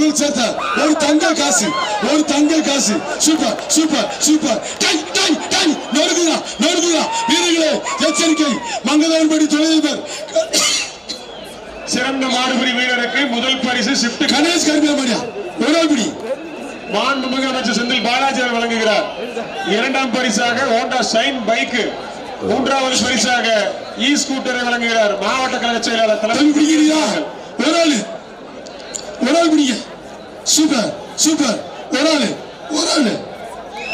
கோல் சேர்த்த. ஒரு தங்க காசு ஒரு தங்க காசு. Super super super. Tie tie tie நொறுக்குதா நொறுக்குதா. வீரர்களே எச்சரிக்கை. மங்களவன்படி தொழிலதிபர் சிறந்த மாடுபிடி வீரருக்கு முதல் பரிசு ஷிப்ட் கணேஷ் கருமையா ஒரு ஆள் பிடி. மாண்புமிகு அமைச்சர் செந்தில் பாலாஜி அவர் வழங்குகிறார். இரண்டாம் பரிசாக ஹோண்டா ஷைன் பைக் மூன்றாவது பரிசாக இ ஸ்கூட்டரை வழங்குகிறார். மாவட்ட கழக செயலாளர் தலைமை பிடிக்கிறியா ஒரு ஆளு. ஒரு ஆள் பிடிங்க. Super super. ஒரு ஆளு ஒரு ஆளு.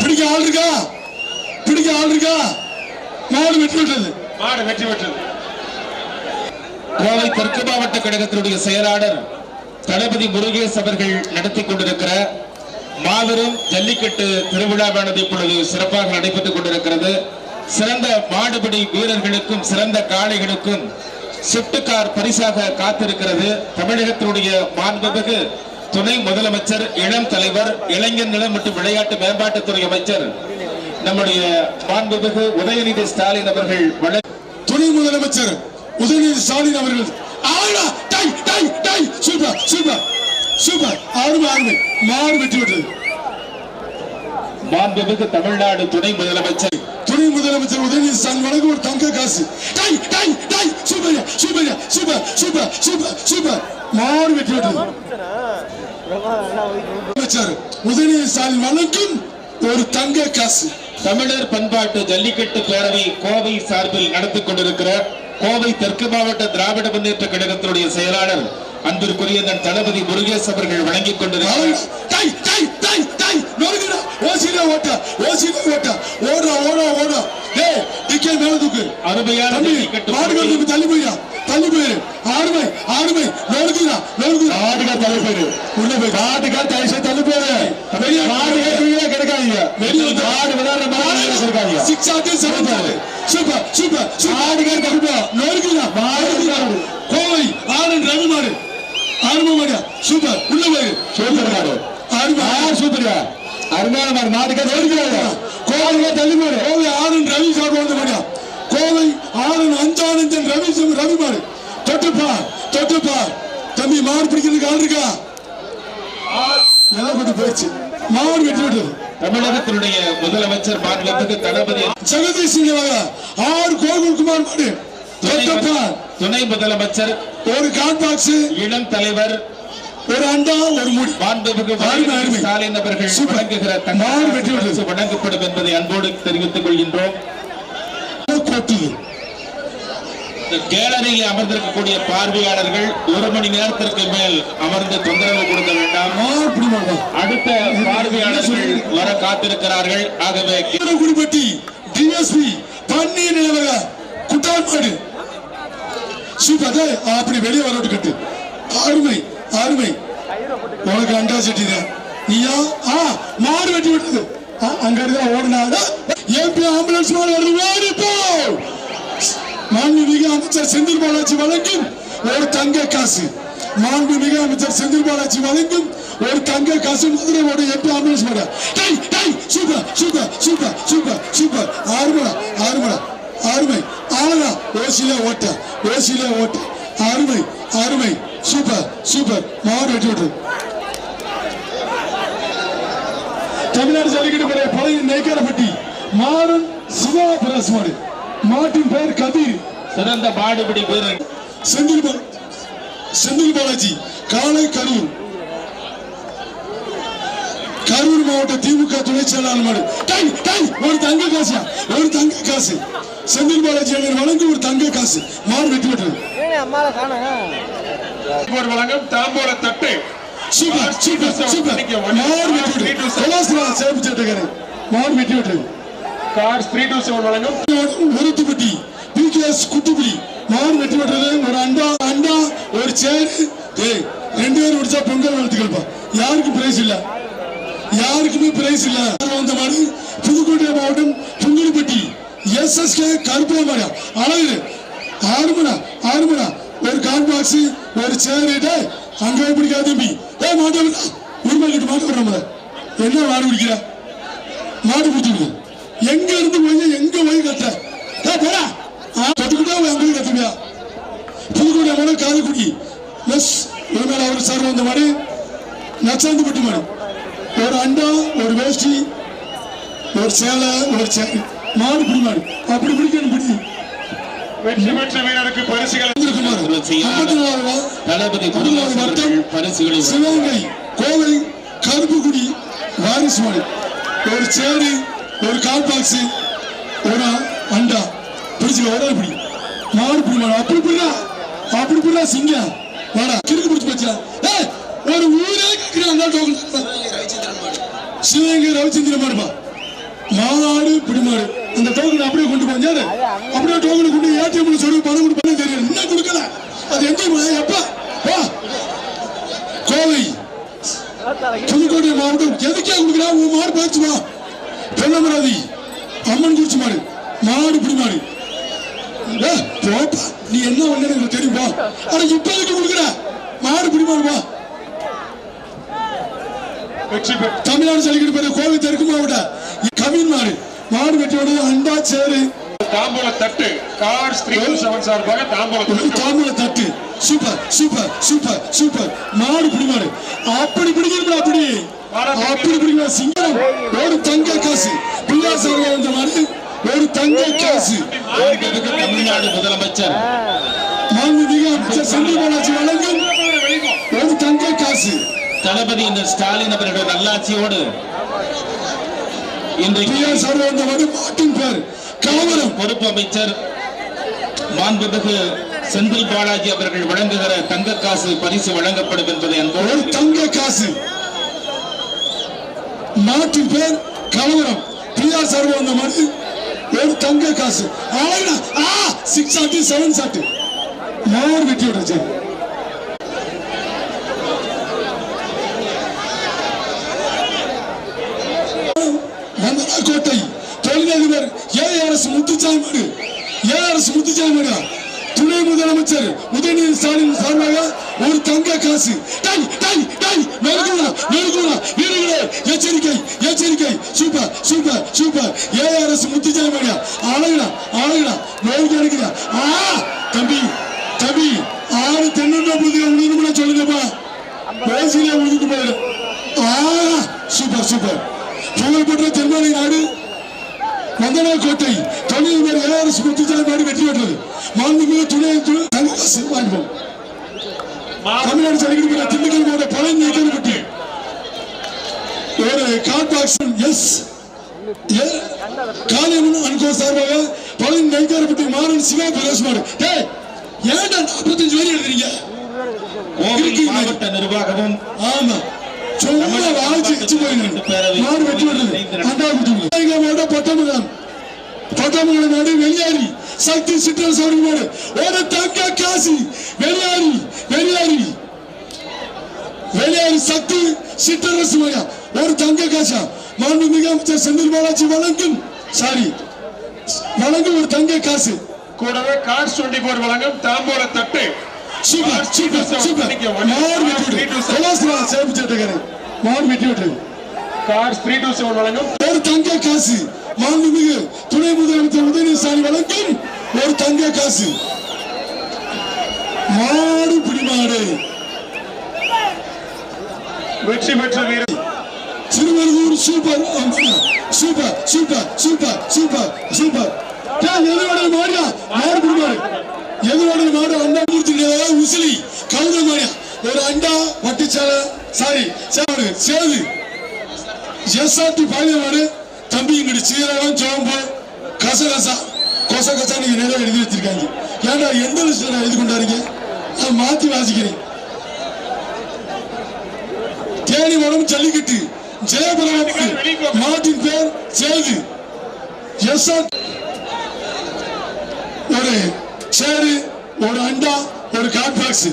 பிடிக்க ஆள் இருக்கா? பிடிக்க ஆள் இருக்கா? மாடு வெட்டி விட்டது மாடு வெற்றி பெற்றது. கோவை தெற்கு மாவட்ட கழகத்தினுடைய செயலாளர் தளபதி முருகேஷ் அவர்கள் நடத்தி கொண்டிருக்கிற மாபெரும் ஜல்லிக்கட்டு திருவிழாவானது இப்பொழுது சிறப்பாக நடைபெற்றுக் கொண்டிருக்கிறது. சிறந்த மாடுபிடி வீரர்களுக்கும் சிறந்த காளைகளுக்கும் கார் பரிசாக காத்திருக்கிறது. தமிழகத்தினுடைய மாண்புமிகு துணை முதலமைச்சர் இளம் தலைவர் இளைஞர் நலம் மற்றும் விளையாட்டு மேம்பாட்டுத்துறை அமைச்சர் நம்முடைய மாண்புமிகு உதயநிதி ஸ்டாலின் அவர்கள் துணை முதலமைச்சர் உதயநிதி ஸ்டாலின் அவர்கள் ஆளா டை tie tie super super super ஆறுமை ஆறுமை மாடு வெட்டி விட்டது. மாண்புமிகு தமிழ்நாடு துணை முதலமைச்சர் துணை முதலமைச்சர் உதயநிதி ஸ்டாலின் வழங்கும் ஒரு தங்க காசு. Tie tie tie super super super super super super. வெட்டி விட்டது முதலமைச்சர் உதயநிதி ஸ்டாலின் வழங்கும் ஒரு தங்க காசு. தமிழர் பண்பாட்டு ஜல்லிக்கட்டு பேரவை கோவை சார்பில் நடத்தி கொண்டிருக்கிற கோவை தெற்கு மாவட்ட திராவிட முன்னேற்ற கழகத்தினுடைய செயலாளர் அன்பிற்குரிய தன் தளபதி முருகேஷ் அவர்கள் வழங்கிக் கொண்டிருக்கிறார் டை டை டை டை நொறுக்குடா ஓசில ஓட்ட ஓசில ஓட்ட ஓடுறா ஓடுறா ஓடுறா டேய் டிக்கே மேல தூக்கு அருமையான தம்பி ஜல்லிக்கட்டு மாடுகள் போட்டி. தூக்கு தள்ளி போயிடா தள்ளி போயிரு ஆறுமை ஆறுமை நொறுக்குடா நொறுக்குடா மாடுகா தள்ளி போயிரு. உள்ள போய். மாடுகா தயசை தள்ளி போயிரு வெளிய மாடுகா கீழே கிடக்காதீங்க. வெளிய மாடு விளையாடுற மாடு கிடக்காதீங்க. சிக்ஸ் ஆட்டு செவன் ஆட்டு சூப்பர் சூப்பர் மாடுகா தள்ளி போ. நொறுக்குடா மாடுகா கோவை ஆனந்த் ரவி மாடு. ஆறுமை மாடியா? சூப்பர் உள்ள போயிரு. சூப்பர் மாடு. ஆறுமை சூப்பர்யா? அருமையான மாடு. மாடுகா நொறுக்குறாங்க கோவையா தள்ளி போயிரு. கோவை ஆனந்த் ரவி சாப்பிட வந்து மாடியா கோவை ஆனந்த் அஞ்சானந்தன் ரவி சிங் ரவி மாடு. தொட்டுப்பா தொட்டுப்பா தம்பி மாடு பிடிக்கிறதுக்கு ஆள் இருக்கா? எதை போயிடுச்சு. மாடு வெட்டி விட்டது தமிழகத்தினுடைய முதலமைச்சர் மாண்புமிகு தளபதி ஜெகதீஷ் சிங் ஆறு கோகுல் குமார் மாடு. துணை முதலமைச்சர் ஒரு காட் பாக்ஸ் இளம் தலைவர் ஒரு அண்டா ஒரு முடி. மாண்புமிகு. ஸ்டாலின் அவர்கள். வழங்குகிற மாடு வெற்றி. வழங்கப்படும் என்பதை அன்போடு தெரிவித்துக் கொள்கின்றோம். இந்த கேலரியில் அமர்ந்திருக்கக்கூடிய பார்வையாளர்கள் ஒரு மணி நேரத்திற்கு மேல் அமர்ந்து தொந்தரவு கொடுக்க வேண்டாம். அடுத்த பார்வையாளர்கள் வர காத்திருக்கிறார்கள். ஆகவே குடிப்பட்டி டிஎஸ்பி பன்னீர் நிலவக குட்டால் மாடு சூப்பர் அப்படி வெளியே வர விட்டு கட்டு. அருமை அருமை. உனக்கு அண்டா செட்டி தான் நீயா? ஆ மாடு வெட்டி விட்டது. அங்க இருந்தா ஓடினாடா ஏபி ஆம்புலன்ஸ் மாடு ஓடி போ. மாண்புமிகு அமைச்சர் செந்தில் பாலாஜி வழங்கும் ஒரு தங்க காசு. மாண்புமிகு அமைச்சர் செந்தில் பாலாஜி வழங்கும் ஒரு தங்க காசு மதுரையோட எட்டு ஆம்புலன்ஸ் மாடு டை tie super super super super super. ஆறுமடா ஆறுமடா ஆறுமை ஆளா ஓசியில ஓட்ட ஓசியில ஓட்ட. அருமை அருமை. Super super. மாவட்ட வெற்றி விட்டு. தமிழ்நாடு ஜல்லிக்கட்டு பழைய பழைய நெய்க்காரப்பட்டி. மாறன் சிவா பிரஸ் மாடு மாட்டின் பெயர் கபீர் சிறந்த மாடுபிடி வீரர் செந்தில் செந்தில் பாலாஜி காலை கரூர். கரூர் மாவட்ட திமுக துணை செயலாளர் மாடு. டை டை ஒரு தங்க காசு. ஒரு தங்க காசு. செந்தில் பாலாஜி அவர்கள் வழங்கும் ஒரு தங்க காசு. அம்மாவை காணோம். ஒரு வழங்கும் தாம்போல தட்டு. Super super super. மாடு வெட்டி விட்டது கொலாஸ்திரா சேப்பு சேட்டுக்காரன் கார்ஸ் த்ரீ டூ செவன் வழங்கும். உருத்துப்பட்டி பிகேஎஸ் குட்டுப்பிடி மாடு வெற்றி விட்டது ஒரு அண்டா அண்டா ஒரு சேர். ஏய் ரெண்டு பேரும் முடிச்சா பொங்கல் வளர்த்துக்கல்பா யாருக்கும் பிரைஸ் இல்ல? யாருக்குமே பிரைஸ் இல்ல. வந்த மாதிரி புதுக்கோட்டை மாவட்டம் புங்குடுப்பட்டி எஸ்எஸ்கே கருப்பா மாடியா அழகு ஆறுமணா ஆறுமணா. ஒரு கார் பாக்ஸ் ஒரு சேர். டேய் அங்க பிடிக்காத தம்பி. ஏ மாட்டா விடா உரிமை கிட்ட மாட்டு விடுற என்ன மாடு பிடிக்கிற? மாடு பிடிச்சிருக்கு எங்க இருந்து போய் எங்க போய் கட்ட போடா. ஆ, தொட்டுக்கிட்டே அங்க போய் கத்துவியா புதுக்கோட்டை மாடு காதுக்குடி எஸ் உரிமையாளர் அவர் சார் வந்த மாதிரி நச்சாந்து பட்டு மாடு. ஒரு அண்டா ஒரு வேஷ்டி ஒரு சேலை ஒரு சேலை மாடு பிடி மாடு. அப்படி பிடிக்கணும் பிடி வெற்றி பெற்ற வீரருக்கு பரிசுகள் பரிசுகளை சிவகங்கை கோவை கருப்புக்குடி வாரிசு மாடு. ஒரு சேரு ஒரு கால் பாக்ஸ் ஒரு அண்டா. பிடிச்சு பிடி. மாடு பிடி மாடு. அப்படி பிடிடா அப்படி பிடிடா சிங்க. வாடா கிறுக்கு பிடிச்சு போச்சா ஏய் ஒரு ஊரே கேட்கிறேன் அந்த டோக்கன் சிவகங்கை ரவிச்சந்திர மாடுப்பா மாடு பிடிமாடு. அந்த டோக்கன் அப்படியே கொண்டு போஞ்சாரு அப்படியே டோக்கன் கொண்டு ஏடிஎம்ல சொல்லி பணம் கொடுப்பானே தெரியும் என்ன கொடுக்கல. அது எங்க எப்ப? வா. கோவை. புதுக்கோட்டை மாவட்டம் எதுக்கே கொடுக்குறா உன் மாடு பேச்சு வா பெண்ணமராதி அம்மன் குறிச்சி மாடு. மாடு பிடி மாடு. போப்பா நீ என்ன பண்ணு எனக்கு தெரியும் ஆனா இப்ப எதுக்கு கொடுக்குற மாடு பிடி மாடு வா வெற்றி பெற்ற தமிழ்நாடு சொல்லிக்கிட்டு பேரு கோவை தெற்கு மாவட்டம். கவின் மாடு. மாடு வெட்டியோட அண்டா சேரு. தாம்பூல தட்டு. கார் த்ரீ செவன் சார்பாக தாம்பூல ஒரு தட்டு தாம்பூல தட்டு. Super super super super. மாடு பிடி மாடு. அப்படி பிடிக்கணும் அப்படி. அப்படி பிடிக்கணும் சிங்கம் ஒரு தங்க காசு. பிள்ளை சார்பா வந்த மாடு ஒரு தங்க காசு. தமிழ்நாடு முதலமைச்சர். மாண்புமிகு அமைச்சர் செந்தில் பாலாஜி வழங்கும் ஒரு தங்க காசு. தளபதி இந்த ஸ்டாலின் அவருடைய நல்லாட்சியோடு இன்றைக்கு மாட்டின் பேர். கலவரம் பொறுப்பு அமைச்சர் மாண்புமிகு செந்தில் பாலாஜி அவர்கள் வழங்குகிற தங்க காசு பரிசு வழங்கப்படும் என்பதை ஒரு தங்க காசு. மாட்டின் பேர் கலவரம். பிஆர் சார்பா வந்த மாதிரி ஒரு தங்க காசு. ஆ சிக்ஸ் ஆட்டு செவன் சாட்டி யார் வெட்டி விடுறது கோட்டை தொழிலதிபர் ஏஆர்எஸ் முத்துச்சாமி ஏஆர்எஸ் முத்துச்சாமி துணை முதலமைச்சர் உதயநிதி ஸ்டாலின் சார்பாக ஒரு தங்க காசு. டை டை டை நெருங்குடா நெருங்குடா வீரர்களே எச்சரிக்கை எச்சரிக்கை. Super super super. ARS Muthusamy மாடியா? அழகுடா அழகுடா நோய்க்கு எடுக்குதா ஆ தம்பி தம்பி ஆறு தென்னண்டா புதுக உணர்வுனா சொல்லுங்கப்பா. பேசிலே உழுதுட்டு போயிடு. ஆ சூப்பர் சூப்பர். புகழ்பெற்ற தென்மலை நாடு வந்தனா கோட்டை. தொழில் ஏஆர்எஸ் முத்துச்சாமி மாடு வெற்றி பெற்றது. மாண்புமிகு துணை துணை தங்ககாசு தமிழ்நாடு செலவிடுகிற திண்டுக்கல் மாவட்ட பழைய நீக்கப்பட்டு ஒரு car box S Kaliamman and co சார்பாக பழைய நெய்க்காரப்பட்டி மாறன் சிவா பிரகாஷ் மாடு டேய் ஏன்டா நாற்பத்தஞ்சு வரி எழுதுறீங்க? மாவட்ட நிர்வாகமும் ஆமா. வச்சு போயிருந்தேன் மாடு வெட்டி விடுறது அண்டா குட்டிங்க மாவட்டம் பட்டமங்கலம் பட்டமங்கலம் நாடு வெளியாரி சக்தி சிற்றரசு மாடு ஒரு தங்க காசு. வெளியாரி வெளியாரி வெளியாரி சக்தி சிற்றரசு மயா ஒரு தங்க காசா. மாண்புமிகு அமைச்சர் செந்தில் பாலாஜி வழங்கும் சாரி. வழங்கும் ஒரு தங்க காசு. கூடவே கார் டுவெண்டி போர் வழங்கும் தாம்பூல தட்டு. Super super super. மாடு வெட்டி விட்டு மாடு வெட்டி விட்டு. கார் த்ரீ டூ செவன் வழங்கும். ஒரு தங்க காசு மாண்புமிகு துணை முதலமைச்சர் உதயநிதி வழங்கும் ஒரு தங்க காசு. மாடு பிடிமாடு. வெற்றி பெற்ற வீரர். Thiruvallur super. Super super super super super. டேய், எதுவோட மாடியா? மாடு பிடிமாடு. எதுவோட மாடு அண்டா மூர்த்தி உசிலி. கவுத மாடியா? ஒரு அண்டா வட்டிச்சாலை சாரி சேடு சேது எஸ்ஆர்டி பாலிய தம்பி இங்கிட்டு சீரகம் சோம்பு கசகசா கொச கசா நீங்க நிறைய எழுதி வச்சிருக்காங்க. ஏன்டா எந்த லிஸ்ட்ல எழுதி கொண்டாருங்க? நான் மாத்தி வாசிக்கிறேன். தேனி மனம் ஜல்லிக்கட்டு ஜெயபுரம் மாட்டின் பேர் சேது. எஸ்ஆர் ஒரு சேரு ஒரு அண்டா ஒரு கான்பாக்ஸ்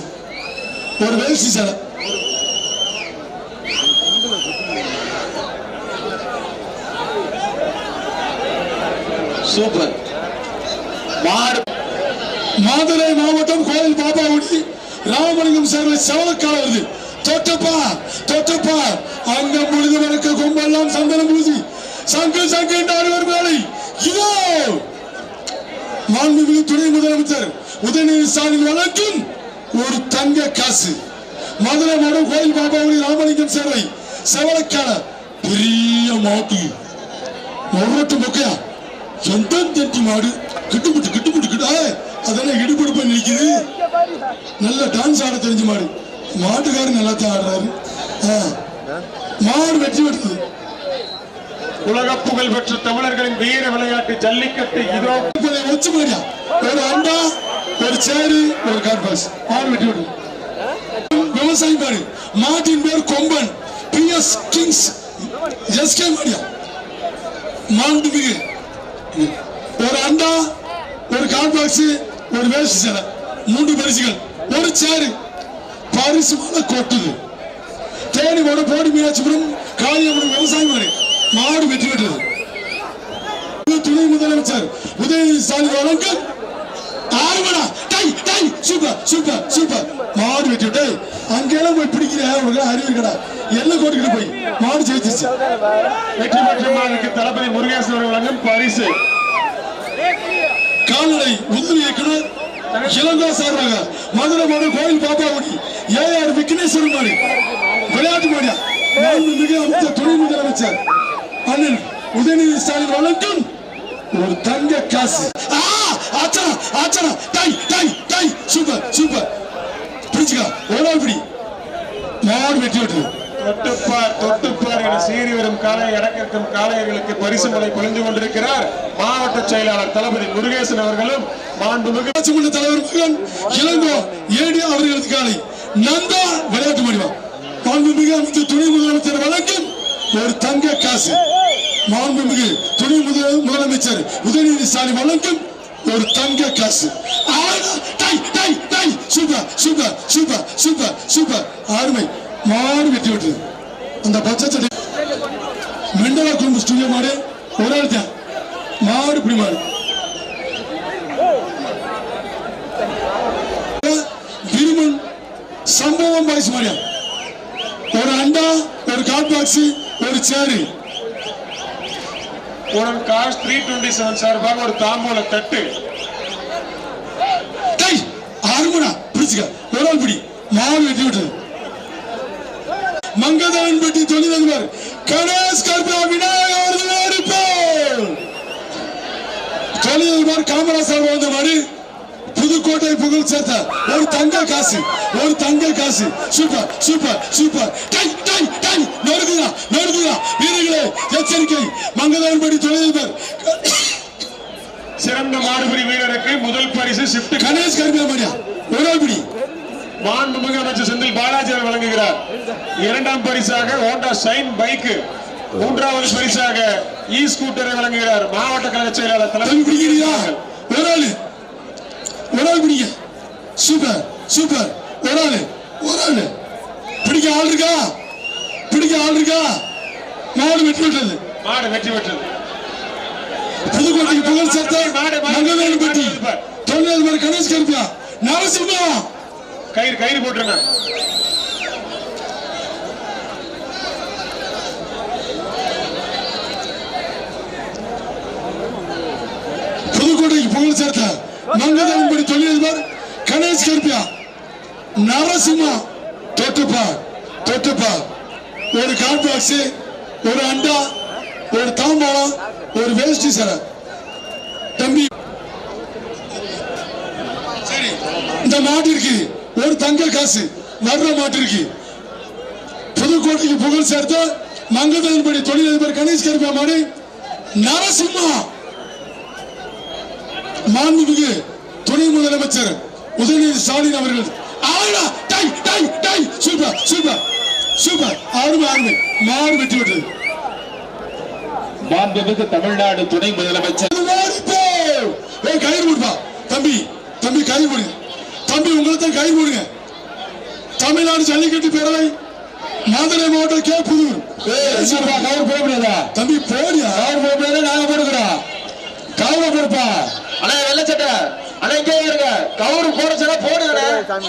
ஒரு வேஷ்டி சேலை. சூப்பர். மாடு மதுரை மாவட்டம் கோயில் பாப்பாவுடி ராமலிங்கம் சேர்வை செவலக்கால வருது தொட்டப்பா தொட்டப்பா. அங்க முழுது வணக்க கும்பெல்லாம் சந்தனம் பூசி. சங்கு சங்கு ஒரு மேலை இதோ! மாண்புமிகு துணை முதலமைச்சர் உதயநிதி ஸ்டாலின் வழங்கும் ஒரு தங்க காசு. மதுரை மாடு கோயில் பாபாவுடைய ராமலிங்கம் சேவை செவலக்கான பெரிய மாட்டு. முரட்டு மொக்கையா எந்த தட்டி மாடு. கிட்டுமுட்டு கிட்டுமுட்டு கிட்டு அதெல்லாம் இடுபிடுப்பு நிற்குது. நல்ல டான்ஸ் ஆட தெரிஞ்ச மாடு. மாட்டுக்காரர் நல்லா தான் ஆடுறாரு. மாடு வெற்றி பெற்றது. உலக புகழ் பெற்ற தமிழர்களின் வீர விளையாட்டு ஜல்லிக்கட்டு இதோ. வச்சு மாடியா? ஒரு அண்டா ஒரு சேரு ஒரு கார்பாஸ் மாடு வெட்டி விடு விவசாயி மாடு மாட்டின் பேர் Komban. P S Kings SK மாடியா? மாண்புமிகு ஒரு அண்டா ஒரு கார்பாக்ஸ் ஒரு வேஸ்ட் சேலை மூன்று பரிசுகள் ஒரு சேரு பரிசு மேல கொட்டுது. தேனி மாடு போடி மீனாட்சிபுரம் காளியம்மன் விவசாயம் மாடு மாடு வெற்றி பெற்றது. துணை முதலமைச்சர் உதயநிதி ஸ்டாலின் வழங்கும் ஆறுமடா tie tie super super super மாடு வெட்டி விட்டு அங்கெல்லாம் போய் பிடிக்கிற உனக்கு அறிவு இருக்கடா. என்ன கோட்டுக்கிட்டு போய்? மாடு ஜெயிச்சிச்சு வெற்றி பெற்ற தளபதி முருகேசன் அவர்கள் வழங்கும் பரிசு. கால்நடை உந்து இயக்குனர் இளங்கோ சார்பாக மதுரை மாடு கோயில் பாப்பாவுடி ஏஆர் விக்னேஸ்வரன் மாடு. விளையாட்டு மாடியா? மிக அமைச்சர் துணை முதலமைச்சர் அண்ணன் உதயநிதி ஸ்டாலின் வழங்கும் ஒரு தங்க காசு. ஆ ஆச்சனா டை டை டை. Super super. பிடிச்சுக்கா ஓடா பிடி. மாடு வெட்டி விட்டுரு தொட்டுப்பார் தொட்டுப்பார் என சீறி வரும் காலை அடக்கிற்கும் காளையர்களுக்கு பரிசு மலை பொழிந்து கொண்டிருக்கிறார். மாவட்ட செயலாளர் தளபதி முருகேசன் அவர்களும் மாண்புமிகு ஊராட்சி தலைவர் இளங்கோ ஏடி அவர்களது காலை நந்தா விளையாட்டு மணிவா. மாண்புமிகு அமைச்சர் துணை முதலமைச்சர் வழங்கும் ஒரு தங்க காசு. மாண்புமிகு துணை முதல் முதலமைச்சர் உதயநிதி ஸ்டாலின் வழங்கும் ஒரு தங்க காசு. Super super super super super. அருமை மாடு அந்த பச்சை சட்டை மெண்டலா குடும்ப ஸ்டுடியோ மாடு. ஒரு ஆள் தான் மாடு இப்படி மாடு. விருமன் சம்பவம் பாய்ஸ் மாதிரியா? ஒரு அண்டா ஒரு காட் பாக்ஸ் ஒரு சேரு உடன் காஸ் த்ரீ டுவெண்ட்டி செவன் சார்பாக ஒரு தாம்பூல தட்டு. டை ஆறுமடா பிடிச்சுக்க. ஒரு ஆள் பிடி. மாடு வெட்டி விட்டது. மங்கதவன் பெட்டி தொழிலதிபர் கணேஷ் கர்பா விநாயகர் அவர்கள் காமராசர் மாதிரி புதுக்கோட்டை புகழ் சேர்த்த ஒரு தங்க காசு ஒரு தங்க காசு. Super super super. Tie tie tie. நொறுக்குதா நொறுக்குதா. வீரர்களே எச்சரிக்கை. மங்கதவன் பெட்டி தொழிலதிபர் சிறந்த மாடுபிடி வீரருக்கு முதல் பரிசு ஷிப்ட் கணேஷ் கர்பா மணியா ஒரு ஆள் பிடி. மாண்புமிகு அமைச்சர் செந்தில் பாலாஜி வழங்குகிறார். இரண்டாம் பரிசாக ஹோண்டா ஷைன் பைக் மூன்றாவது பரிசாக இ ஸ்கூட்டரை வழங்குகிறார். மாவட்ட கழக செயலாளர் தலைவர் பிடிக்கிறியா ஒரு ஆளு ஒரு ஆள் பிடிங்க. Super super. ஒரு ஆளு ஒரு ஆளு பிடிக்க ஆள் இருக்கா? பிடிக்க ஆள் இருக்கா? மாடு வெட்டி விட்டது மாடு வெற்றி பெற்றது. புதுக்கோட்டைக்கு புகழ் சேர்த்த மங்கவேலு பெட்டி தொழிலதிபர் கணேஷ் கருப்பியா நரசிம்மா கயிறு கயிறு போட்டுருங்க. புதுக்கோட்டைக்கு புகழ் சேர்த்த மங்கவேலு தொழிலதிபர் கணேஷ் கருப்பியா நரசிம்மா தொட்டுப்பா தொட்டுப்பா. ஒரு கார்பாக்ஸ் ஒரு அண்டா ஒரு தாம்பாளம் ஒரு வேஷ்டி சரை தம்பி சரி இந்த மாட்டிற்கு ஒரு தங்க காசு வர்ற மாட்டிற்கு புதுக்கோட்டைக்கு புகழ் சேர்த்த மங்கதன்படி தொழிலதிபர் கணேஷ் கருப்பா மாடு நரசிம்மா. மாண்புமிகு துணை முதலமைச்சர் உதயநிதி ஸ்டாலின் அவர்கள். ஆடா டை tie tie super super super. அருமை அருமை மாடு வெட்டி விட்டது மாண்புமிகு தமிழ்நாடு துணை முதலமைச்சர். கயிறு போடுப்பா தம்பி தம்பி கயிறு போடுங்க தம்பி உங்களை தான் கயிறு போடுங்க தமிழ்நாடு ஜல்லிக்கட்டு பேரவை மதுரை மாவட்டம் கே புதூர். கவர் போட முடியாதா? தம்பி போடியா? கவர் போட முடியாதா? நாங்க போடுக்கிறோம் கவரை போடுப்பா. அண்ணா வெள்ளச்சட்டை அண்ணா இங்கே இருங்க. கவரு போட சொன்னா போடுங்கண்ணே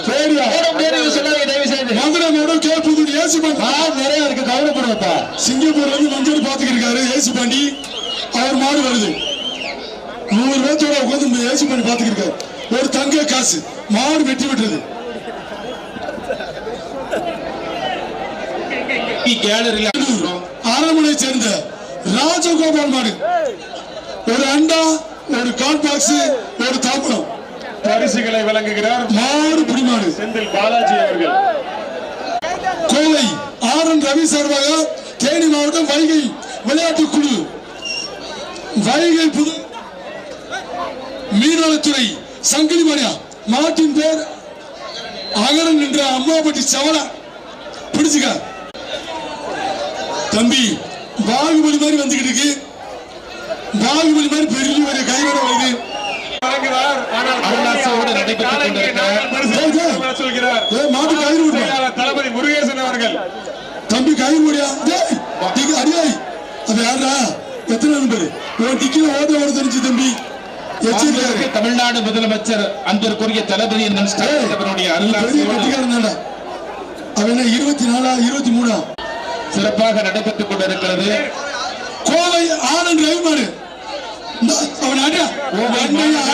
போடியா? போட முடியாது சொல்லாதீங்க தயவு செய்து மதுரை மாவட்டம் கே புதூர் ஏசு பாண்டி. ஆ நிறைய இருக்கு கவரை போடுங்கப்பா. சிங்கப்பூர்ல இருந்து மஞ்சள் பாத்துக்கிட்டு இருக்காரு ஏசு பாண்டி. அவர் மாடு வருது. நூறு பேர்த்தோட உட்காந்து ஏசு பாண்டி பாத்துக்கிட்டு இருக்காரு ஒரு தங்க காசு. மாடு கேலரியில் இருக்கிறோம். ஆரமனை சேர்ந்த ராஜகோபால் மாடு ஒரு அண்டா ஒரு கால் பாக்ஸ் ஒரு தாம்பரம் பரிசுகளை வழங்குகிறார் மாடு பிடி மாடு செந்தில் பாலாஜி அவர்கள் கோவை ஆர் என் ரவி சார்பாக தேனி மாவட்டம் வைகை விளையாட்டு குழு வைகை புது மீனவத்துறை சங்கிலி மணியா மாட்டின் பேர் அகரன் என்ற அம்மாபட்டி சவளா. பிடிச்சுக்க தம்பி பாகுபலி மாதிரி வந்துகிட்டு இருக்கு. பாகுபலி மாதிரி பெரிய ஒரு கைவிட வருது தளபதி முருகேசன் அவர்கள். தம்பி கயிறு முடியா? அடியாய். அது யாரா எத்தனை நம்பர் உன் டிக்கில ஓட்ட ஓட தெரிஞ்சு தம்பி. தமிழ்நாடு முதலமைச்சர் அன்பிற்குரிய தளபதி அவருடைய அருளாசியோடு இருபத்தி நாலா இருபத்தி மூணா சிறப்பாக நடைபெற்றுக் கொண்டிருக்கிறது. கோவை ஆனந்த்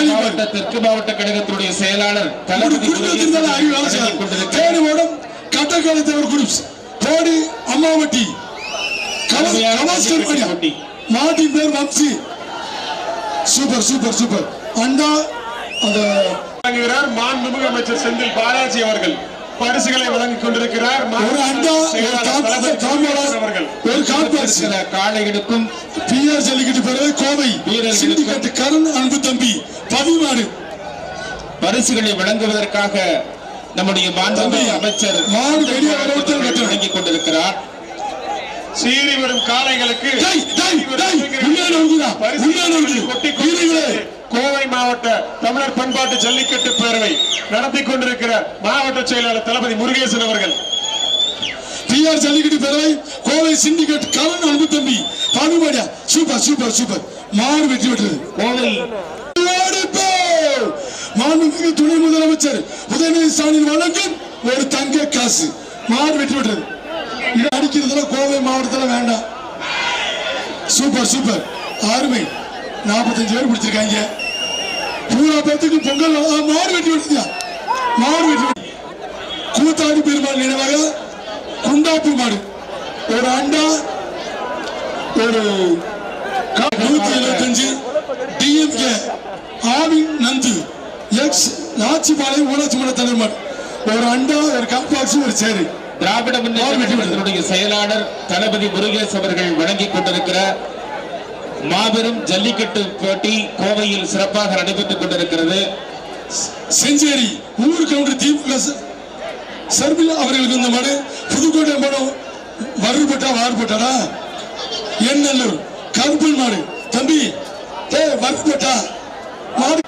மாவட்ட தெற்கு மாவட்ட கழகத்தினுடைய செயலாளர் தளபதி கட்டக்காலத்தவர் குரூப்ஸ் போடி அம்மாவட்டி. மாட்டின் பேர் வம்சி. Super super super. அண்டா அந்த வழங்குகிறார் மாண்புமிகு அமைச்சர் செந்தில் பாலாஜி அவர்கள். பரிசுகளை வழங்கிக் கொண்டிருக்கிறார் ஒரு அண்டா அவர்கள். ஒரு இருக்கிற காளைகளுக்கும் பிஆர் ஜல்லிக்கட்டு பிறகு கோவை வீரர்களுக்கு- கரண் அன்பு தம்பி பதிமாடு பரிசுகளை வழங்குவதற்காக நம்முடைய தம்பி, அமைச்சர். வழங்கிக் கொண்டிருக்கிறார். சீறி வரும் காளைகளுக்கு கோவை மாவட்ட தமிழர் பண்பாட்டு ஜல்லிக்கட்டு பேரவை நடத்தி கொண்டிருக்கிற மாவட்ட செயலாளர் தளபதி முருகேசன் அவர்கள். பிஆர் ஜல்லிக்கட்டு பிறவை கோவை சிண்டிகேட் கரண் அன்பு தம்பி பதிமாடியா சூப்பர் சூப்பர் சூப்பர். மாடு வெற்றி பெற்றது. கோவை ஓடிப்போ! மாண்புமிகு துணை முதலமைச்சர் உதயநிதி ஸ்டாலின் வழங்கும் ஒரு தங்க காசு. மாடு வெற்றி பெற்றது. இது அடிக்கிறதுல கோவை மாவட்டத்தில் வேண்டாம். Super super. அருமை. நாற்பத்தஞ்சு பேர் பிடிச்சிருக்காங்க. பூரா பேத்துக்கு பொங்கல் மாடு வெட்டி விட்டுருக்கியா மாடு வெட்டி கூத்தாடி பெருமாள் நினைவாக குண்டாப்பு மாடு. ஒரு அண்டா ஒரு நூத்தி எழுபத்தஞ்சு டிஎம்கே ஆவின் நந்து எக்ஸ் நாச்சிபாளையம் ஊராட்சி மன்ற தலைவர் ஒரு அண்டா ஒரு காம்பாக்ஸ் ஒரு சேரு. திராவிட முன்னேற்ற செயலாளர் தளபதி முருகேஷ் அவர்கள் வழங்கிக் கொண்டிருக்கிற மாபெரும் ஜல்லிக்கட்டு போட்டி கோவையில் சிறப்பாக நடைபெற்றுக் கொண்டிருக்கிறது. செஞ்சேரி ஊர் கவுண்டர் திமுக ச- அவர்களுக்கு இந்த மாடு புதுக்கோட்டை மாடம் வருபட்டா வாறுபட்டாடா எண்ணல்லூர் கருப்பன் மாடு. தம்பி ஏ வருபட்டா? மாடு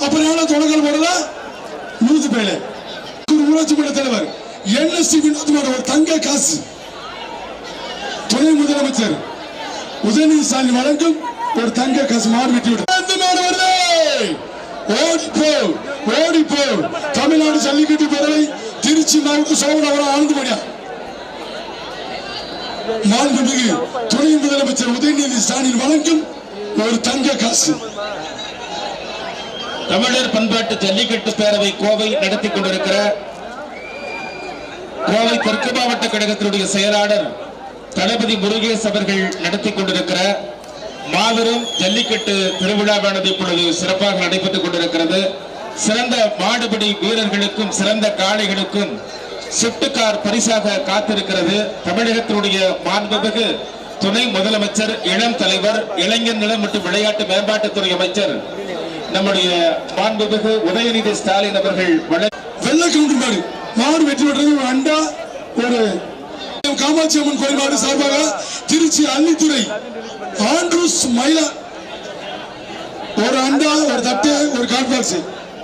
அப்புறம் எவ்வளவு தொடங்கல் போடலாம் நூத்து பேல. ஊராட்சி மன்ற தலைவர் என்எஸ்டி வினோத் மாடு ஒரு தங்க காசு. துணை முதலமைச்சர். உதயநிதி ஸ்டாலின் வழங்கும் ஒரு தங்க காசு விட்டுவிடும் விட்டு ஓடிப்போ ஓடிப்போ தமிழ்நாடு ஜல்லிக்கட்டு பேரவை திருச்சி மாவட்டம் சோழனவரம் ஆனந்தமணியா மாண்புமிகு துணை முதலமைச்சர் உதயநிதி ஸ்டாலின் வழங்கும் ஒரு தங்க காசு. தமிழர் பண்பாட்டு ஜல்லிக்கட்டு பேரவை கோவை நடத்தி கொண்டிருக்கிற கோவை தெற்கு மாவட்ட கழகத்தினுடைய செயலாளர் தளபதி முருகேஷ் அவர்கள் நடத்தி கொண்டிருக்கிற மாபெரும் ஜல்லிக்கட்டு திருவிழாவானது இப்பொழுது சிறப்பாக நடைபெற்றுக் கொண்டிருக்கிறது. சிறந்த மாடுபிடி வீரர்களுக்கும் சிறந்த காளைகளுக்கும் சுட்டுக்கார் பரிசாக காத்திருக்கிறது. தமிழகத்தினுடைய மாண்புமிகு துணை முதலமைச்சர் இளம் தலைவர் இளைஞர் நலம் மற்றும் விளையாட்டு மேம்பாட்டுத்துறை அமைச்சர் நம்முடைய மாண்புமிகு உதயநிதி ஸ்டாலின் அவர்கள் வழங்க மாடு. வெற்றி பெற்றது. அண்டா ஒரு காமாட்சி அம்மன் கோயில் மாடு சார்பாக திருச்சி அள்ளித்துறை ஆண்ட்ரூஸ் மயிலா. ஒரு அண்டா ஒரு தட்டு ஒரு காட் பாக்ஸ்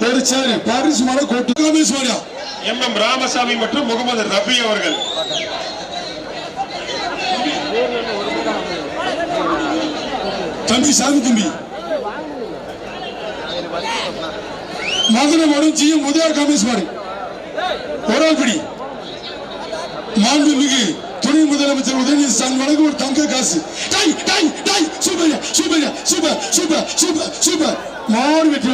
ஒரு சேரு பாரிஸ் மாடு கோட்டு. மாடியா எம். எம். ராமசாமி மற்றும் முகமது ரபி அவர்கள். தம்பி சாமி தம்பி மதுரை மாடும் ஜிஎம் உதயா காமேஷ் மாடு ஒரு ஆள் பிடி. மாண்புமிகு துணை முதலமைச்சர் உதயநிதி ஸ்டாலின் வழங்கும் ஒரு தங்க காசு. Tie tie tie super super super super super super. மாறு வெற்றி